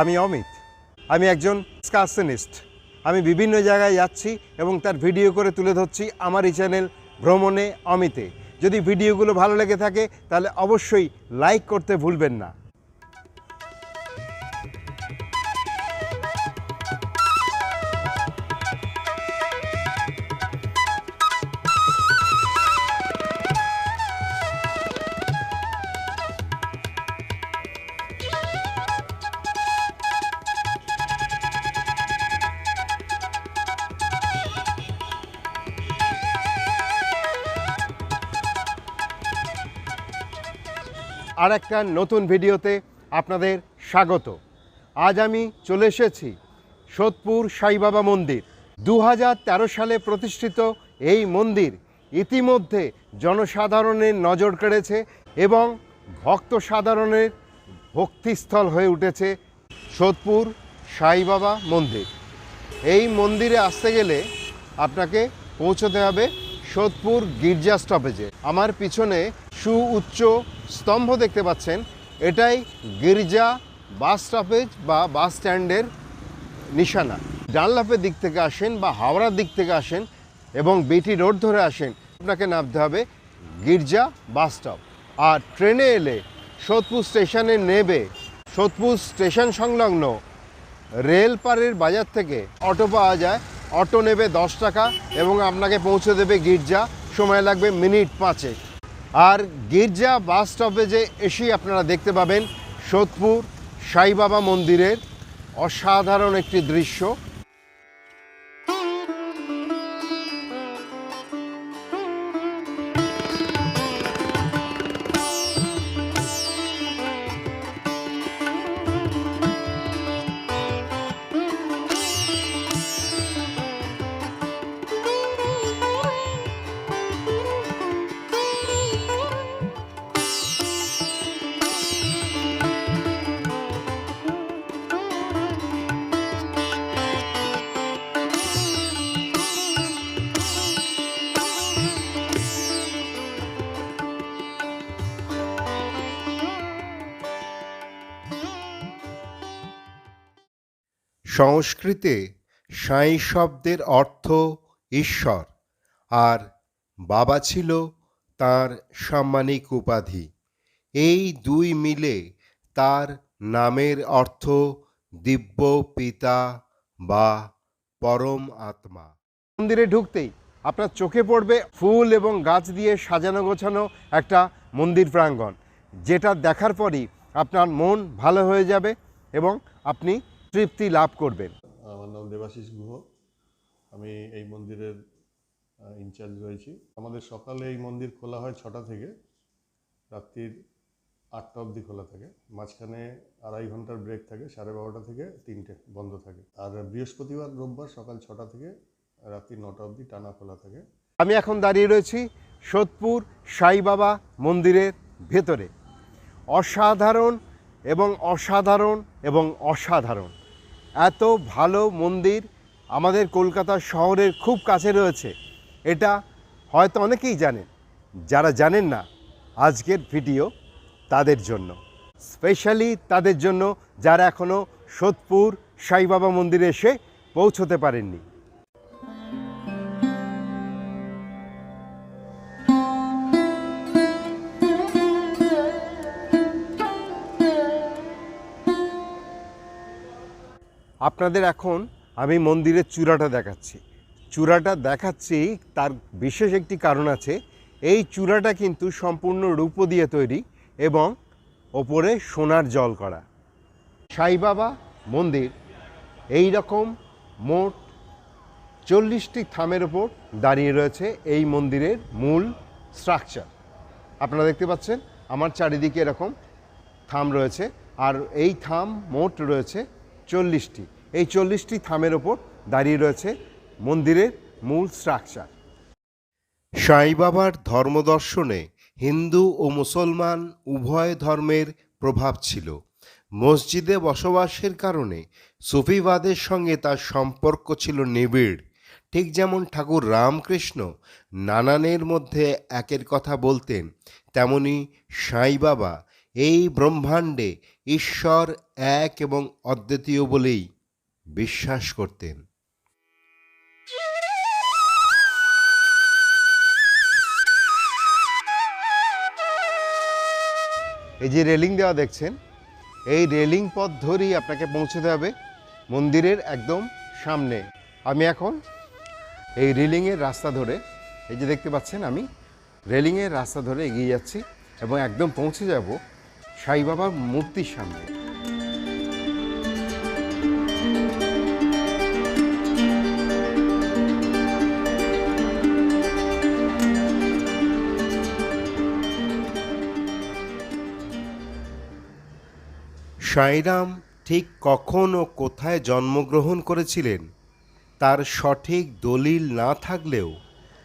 আমি অমিত। আমি একজন স্কার্সনিস্ট। আমি বিভিন্ন জায়গায় যাচ্ছি এবং তার ভিডিও করে তুলে ধরছি আমার এই চ্যানেল ভ্রমণে অমিতে। যদি ভিডিওগুলো ভালো লেগে থাকে, তাহলে অবশ্যই লাইক করতে ভুলবেন না। আর একটা নতুন ভিডিওতে আপনাদের স্বাগত। আজ আমি চলে এসেছি সোদপুর সাইবাবা মন্দির। দু হাজার তেরো সালে প্রতিষ্ঠিত এই মন্দির ইতিমধ্যে জনসাধারণের নজর কেড়েছে এবং ভক্ত সাধারণের ভক্তিস্থল হয়ে উঠেছে সোদপুর সাইবাবা মন্দির। এই মন্দিরে আসতে গেলে আপনাকে পৌঁছতে হবে সোদপুর গির্জা স্টপেজে। আমার পিছনে সুউচ্চ স্তম্ভ দেখতে পাচ্ছেন। এটাই গির্জা, বাস স্টপেজ বা বাস স্ট্যান্ডের নিশানা। ডানলাপের দিক থেকে আসেন বা হাওড়ার দিক থেকে আসেন এবং বিটি রোড ধরে আসেন। আপনাকে নামতে হবে গির্জা বাস স্টপ। আর ট্রেনে এলে সোদপুর স্টেশনে নেবে সোদপুর স্টেশন সংলগ্ন রেলপাড়ের বাজার থেকে অটো পাওয়া যায়। অটো নেবে দশ টাকা এবং আপনাকে পৌঁছে দেবে গির্জা। সময় লাগবে মিনিট পাঁচে আর গির্জা বাস স্টপেজে এসেই আপনারা দেখতে পাবেন সোদপুর সাইবাবা মন্দিরের অসাধারণ একটি দৃশ্য। সংস্কৃতে সাঁই শব্দের অর্থ ঈশ্বর, আর বাবা ছিল তার সাম্মানিক উপাধি। এই দুই মিলে তার নামের অর্থ দিব্য পিতা বা পরম আত্মা। মন্দিরে ঢুকতেই আপনার চোখে পড়বে ফুল এবং গাছ দিয়ে সাজানো গোছানো একটা মন্দির প্রাঙ্গণ, যেটা দেখার পরই আপনার মন ভালো হয়ে যাবে এবং আপনি তৃপ্তি লাভ করবেন। আমার নাম দেবাশিস গুহ। আমি এই মন্দিরের ইনচার্জ রয়েছি। আমাদের সকালে এই মন্দির খোলা হয় ছটা থেকে রাত্রির আটটা অবধি খোলা থাকে। মাঝখানে আড়াই ঘণ্টার ব্রেক থাকে সাড়ে বারোটা থেকে তিনটে বন্ধ থাকে। আর বৃহস্পতিবার রোববার সকাল ছটা থেকে রাত্রি নটা অবধি টানা খোলা থাকে। আমি এখন দাঁড়িয়ে রয়েছি সোদপুর সাই বাবা মন্দিরের ভেতরে। অসাধারণ এবং অসাধারণ এবং অসাধারণ। এত ভালো মন্দির আমাদের কলকাতা শহরের খুব কাছে রয়েছে। এটা হয়তো অনেকেই জানেন। যারা জানেন না, আজকের ভিডিও তাদের জন্য। স্পেশালি তাদের জন্য যারা এখনও সোদপুর সাইবাবা মন্দিরে এসে পৌঁছতে পারেননি। আপনাদের এখন আমি মন্দিরের চূড়াটা দেখাচ্ছি। চূড়াটা দেখাচ্ছি, তার বিশেষ একটি কারণ আছে। এই চূড়াটা কিন্তু সম্পূর্ণ রূপ দিয়ে তৈরি এবং ওপরে সোনার জল করা। সাইবাবা মন্দির, এই রকম মোট চল্লিশটি থামের ওপর দাঁড়িয়ে রয়েছে এই মন্দিরের মূল স্ট্রাকচার আপনারা দেখতে পাচ্ছেন, আমার চারিদিকে এরকম থাম রয়েছে, আর এই থাম মোট রয়েছে চল্লিশটি। এই চল্লিশটি থামের ওপর দাঁড়িয়ে রয়েছে মন্দিরের মূল স্ট্রাকচার সাই বাবার ধর্মদর্শনে হিন্দু ও মুসলমান উভয় ধর্মের প্রভাব ছিল। মসজিদে বসবাসের কারণে সুফিবাদের সঙ্গে তার সম্পর্ক ছিল নিবিড়। ঠিক যেমন ঠাকুর রামকৃষ্ণ নানানের মধ্যে একের কথা বলতেন, তেমনি সাই বাবা এই ব্রহ্মাণ্ডে ঈশ্বর এক এবং অদ্বিতীয় বলেই বিশ্বাস করতেন। এই যে রেলিং দেওয়া দেখছেন, এই রেলিং পথ ধরেই আপনাকে পৌঁছতে হবে মন্দিরের একদম সামনে। আমি এখন এই রেলিংয়ের রাস্তা ধরে, এই যে দেখতে পাচ্ছেন আমি, রেলিংয়ের রাস্তা ধরে এগিয়ে যাচ্ছি এবং একদম পৌঁছে যাব সাই বাবার মূর্তির সামনে। সাইরাম ঠিক কখন ও কোথায় জন্মগ্রহণ করেছিলেন, তার সঠিক দলিল না থাকলেও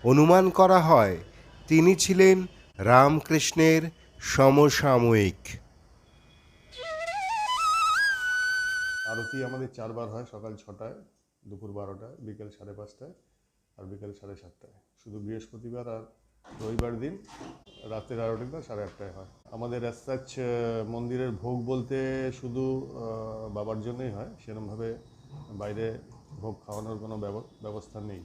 অনুমান করা হয়, তিনি ছিলেন রামকৃষ্ণের সমসাময়িক। আরতি আমাদের চারবার হয়, সকাল ছটায়, দুপুর বারোটায়, বিকেল সাড়ে পাঁচটায় আর বিকেল সাড়ে সাতটায়। শুধু বৃহস্পতিবার আর রবিবার দিন রাতের আরতিটা সাড়ে আটটায় হয়। আমাদের অ্যাজ মন্দিরের ভোগ বলতে শুধু বাবার জন্যই হয় সেরকমভাবে বাইরে ভোগ খাওয়ানোর কোনো ব্যব- ব্যবস্থা নেই।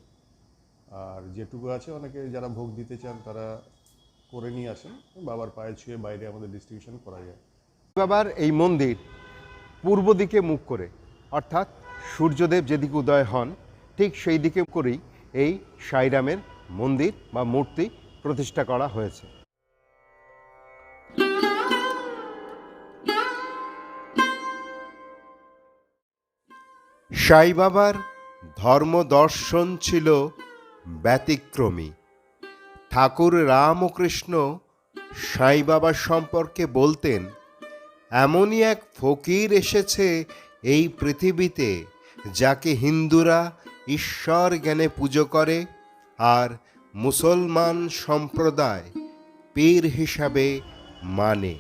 আর যেটুকু আছে অনেকে যারা ভোগ দিতে চান তারা করে নিয়ে আসেন, বাবার পায়ে ছুঁয়ে বাইরে আমাদের ডিস্ট্রিবিউশন করা যায়। বাবার এই মন্দির পূর্ব দিকে মুখ করে। অর্থাৎ সূর্যদেব যেদিকে উদয় হন, ঠিক সেই দিকে করেই এই সাইরামের মন্দির বা মূর্তি প্রতিষ্ঠা করা হয়েছে। সাই বাবার ধর্ম দর্শন ছিল ব্যতিক্রমী। ঠাকুর রামকৃষ্ণ সাই বাবা সম্পর্কে বলতেন এমনই এক ফকির এসেছে এই পৃথিবীতে, যাকে হিন্দুরা ঈশ্বর জ্ঞানে পুজো করে আর মুসলমান সম্প্রদায় পীর হিসাবে মানে।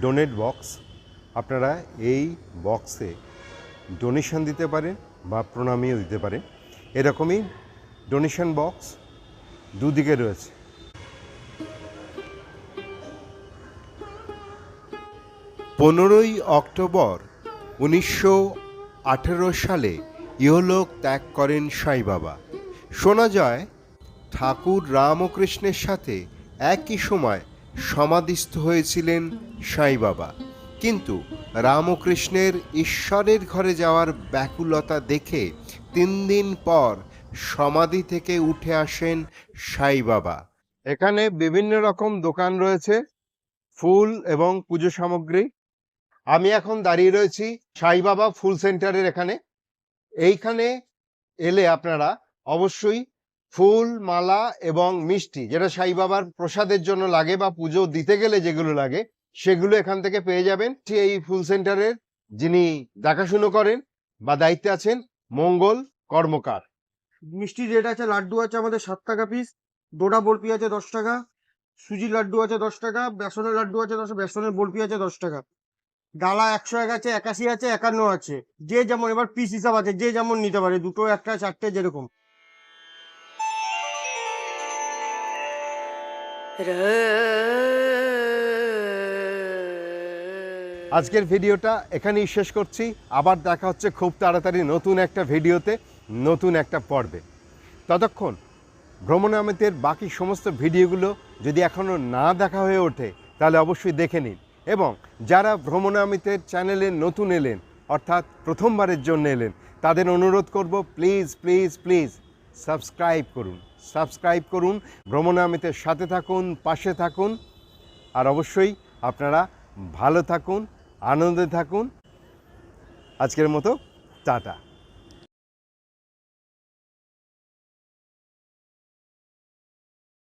ডোনেট বক্স আপনারা এই বক্সে ডোনেশন দিতে পারেন বা প্রণামীও দিতে পারেন। এরকমই ডোনেশন বক্স দুদিকে রয়েছে। পনেরোই অক্টোবর উনিশশো আঠেরো সালে ইহলোক ত্যাগ করেন সাই বাবা। শোনা যায়, ঠাকুর রামকৃষ্ণের সাথে একই সময় সমাধিস্থ হয়েছিলেন সাই বাবা। কিন্তু রামকৃষ্ণের ঈশ্বরের ঘরে যাওয়ার ব্যাকুলতা দেখে তিন দিন পর সমাধি থেকে উঠে আসেন সাই বাবা। এখানে বিভিন্ন রকম দোকান রয়েছে, ফুল এবং পুজো সামগ্রী। আমি এখন দাঁড়িয়ে রয়েছি সাই বাবা ফুল সেন্টারের এখানে। এইখানে এলে আপনারা অবশ্যই ফুল, মালা এবং মিষ্টি, যেটা সাই বাবার প্রসাদের জন্য লাগে বা পুজো দিতে গেলে যেগুলো লাগে সেগুলো এখান থেকে পেয়ে যাবেন। এই ফুল সেন্টারের যিনি দেখাশুনো করেন বা দায়িত্বে আছেন, মঙ্গল কর্মকার। মিষ্টি রেট আছে, লাড্ডু আছে আমাদের সাত টাকা পিস ডোডা বরফি আছে দশ টাকা, সুজি লাড্ডু আছে দশ টাকা, বেসনের লাড্ডু আছে দশ, বেসনের বরফি আছে দশ টাকা। ডালা একশো এক আছে, একাশি আছে, একান্ন আছে। যে যেমন, এবার পিস হিসাব আছে, যে যেমন নিতে পারে, দুটো, একটা, চারটে যেরকম। আজকের ভিডিওটা এখানেই শেষ করছি। আবার দেখা হচ্ছে খুব তাড়াতাড়ি নতুন একটা ভিডিওতে, নতুন একটা পর্বে। ততক্ষণ ভ্রমণামিতের বাকি সমস্ত ভিডিওগুলো যদি এখনও না দেখা হয়ে ওঠে, তাহলে অবশ্যই দেখে নিন এবং যারা ভ্রমণামিতের চ্যানেলে নতুন এলেন, অর্থাৎ প্রথমবারের জন্য এলেন, তাদের অনুরোধ করব প্লিজ প্লিজ প্লিজ সাবস্ক্রাইব করুন। সাবস্ক্রাইব করুন ভ্রমণামিতের সাথে থাকুন, পাশে থাকুন, আর অবশ্যই আপনারা ভালো থাকুন আনন্দে থাকুন। আজকের মতো টাটা।